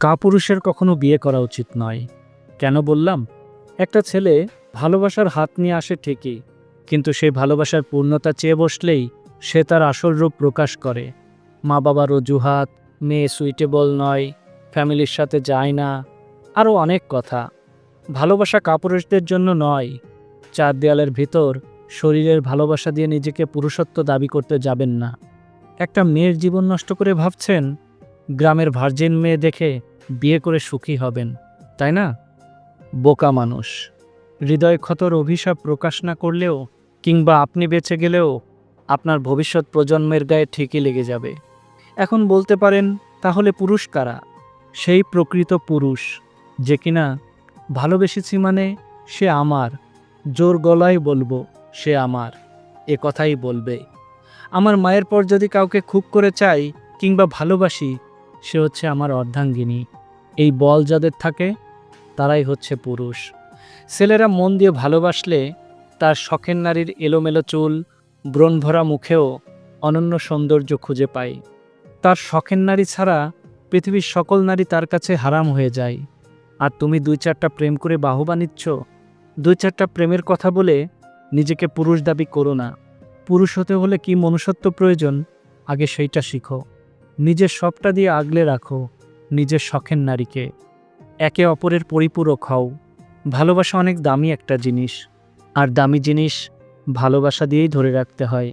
কাপুরুষের কখনো বিয়ে করা উচিত নয়। কেন বললাম? একটা ছেলে ভালোবাসার হাত নিয়ে আসে ঠিকই, কিন্তু সেই ভালোবাসার পূর্ণতা চেয়ে বসলেই সে তার আসল রূপ প্রকাশ করে। মা বাবার অজুহাত, মেয়ে সুইটেবল নয়, ফ্যামিলির সাথে যায় না, আরও অনেক কথা। ভালোবাসা কাপুরুষদের জন্য নয়, চার দেয়ালের ভিতর শরীরের ভালোবাসা দিয়ে নিজেকে পুরুষত্ব দাবি করতে যাবেন না। একটা মেয়ের জীবন নষ্ট করে ভাবছেন? গ্রামের ভার্জিন মেয়ে দেখে বিয়ে করে সুখী হবেন, তাই না? বোকা মানুষ। হৃদয় ক্ষতর অভিশাপ প্রকাশ না করলেও কিংবা আপনি বেঁচে গেলেও আপনার ভবিষ্যৎ প্রজন্মের গায়ে ঠিকই লেগে যাবে। এখন বলতে পারেন, তাহলে পুরুষ কারা? সেই প্রকৃত পুরুষ, যে কিনা ভালোবেসেছি মানে সে আমার, জোর গলায় বলব সে আমার, এ কথাই বলবে। আমার মায়ের পর যদি কাউকে খুব করে চাই কিংবা ভালোবাসি সে হচ্ছে আমার অর্ধাঙ্গিনী। এই বল যাদের থাকে, তারাই হচ্ছে পুরুষ। ছেলেরা মন দিয়ে ভালোবাসলে তার শখের নারীর এলোমেলো চুল, ব্রণভরা মুখেও অনন্য সৌন্দর্য খুঁজে পায় তার শখের নারী ছাড়া পৃথিবীর সকল নারী তার কাছে হারাম হয়ে যায়। আর তুমি দুই চারটা প্রেম করে বাহুবা নিচ্ছ? দুই চারটা প্রেমের কথা বলে নিজেকে পুরুষ দাবি করো না। পুরুষ হতে হলে কি মনুষ্যত্ব প্রয়োজন? আগে সেইটা শিখো। নিজের সবটা দিয়ে আগলে রাখো, নিজের শখের নারীকে। একে অপরের পরিপূরক হও। ভালোবাসা অনেক দামি একটা জিনিস, আর দামি জিনিস ভালোবাসা দিয়েই ধরে রাখতে হয়।